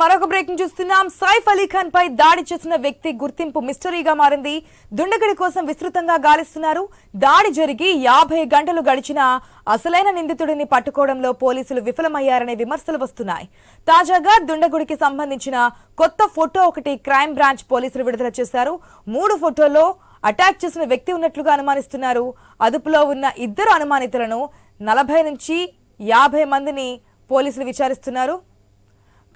మరొక బ్రేకింగ్ చూస్తున్నాం. సైఫ్ అలీ ఖాన్ పై దాడి చేసిన వ్యక్తి గుర్తింపు మిస్టరీగా మారింది. దుండగడి కోసం విస్తృతంగా గాలిస్తున్నారు. దాడి జరిగి యాభై గంటలు గడిచినా అసలైన నిందితుడిని పట్టుకోవడంలో పోలీసులు విఫలమయ్యారనే విమర్శలు వస్తున్నాయి. తాజాగా దుండగుడికి సంబంధించిన కొత్త ఫోటో ఒకటి క్రైమ్ బ్రాంచ్ పోలీసులు విడుదల చేశారు. మూడు ఫోటోల్లో అటాక్ చేసిన వ్యక్తి ఉన్నట్లుగా అనుమానిస్తున్నారు. అదుపులో ఉన్న ఇద్దరు అనుమానితులను నలభై నుంచి యాభై మందిని పోలీసులు విచారిస్తున్నారు.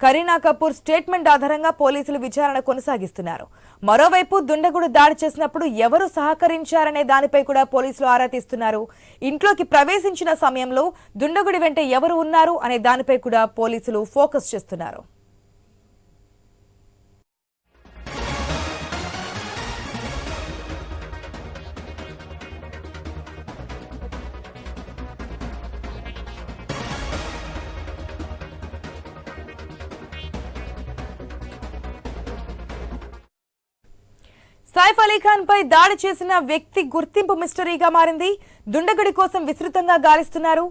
కరీనా కపూర్ స్టేట్మెంట్ ఆధారంగా పోలీసులు విచారణ కొనసాగిస్తున్నారు. మరోవైపు దుండగుడు దాడి చేసినప్పుడు ఎవరు సహకరించారనే దానిపై కూడా పోలీసులు ఆరా తీస్తున్నారు. ఇంట్లోకి ప్రవేశించిన సమయంలో దుండగుడి వెంట ఎవరు ఉన్నారు అనే దానిపై కూడా పోలీసులు ఫోకస్ చేస్తున్నారు. సైఫ్ అలీఖాన్ పై దాడి చేసిన వ్యక్తి గుర్తింపు మిస్టరీగా మారింది. దుండగుడి కోసం విస్తృతంగా గాలిస్తున్నారు.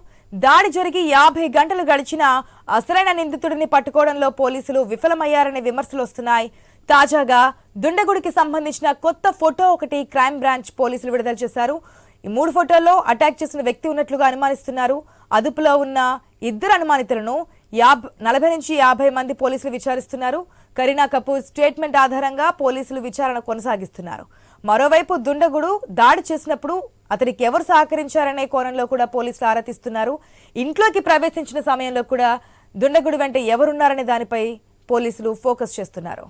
దాడి జరిగి యాభై గంటలు గడిచినా అసలైన నిందితుడిని పట్టుకోవడంలో పోలీసులు విఫలమయ్యారనే విమర్శలు వస్తున్నాయి. తాజాగా దుండగుడికి సంబంధించిన కొత్త ఫోటో ఒకటి క్రైమ్ బ్రాంచ్ పోలీసులు విడుదల చేశారు. ఈ మూడు ఫోటోల్లో అటాక్ చేసిన వ్యక్తి ఉన్నట్లుగా అనుమానిస్తున్నారు. అదుపులో ఉన్న ఇద్దరు అనుమానితులను యాభై నలభై నుంచి యాభై మంది పోలీసులు విచారిస్తున్నారు. కరీనా కపూర్ స్టేట్మెంట్ ఆధారంగా పోలీసులు విచారణ కొనసాగిస్తున్నారు. మరోవైపు దుండగుడు దాడి చేసినప్పుడు అతనికి ఎవరు సహకరించారనే కోణంలో కూడా పోలీసులు ఆరా తీస్తున్నారు. ఇంట్లోకి ప్రవేశించిన సమయంలో కూడా దుండగుడు వెంట ఎవరున్నారనే దానిపై పోలీసులు ఫోకస్ చేస్తున్నారు.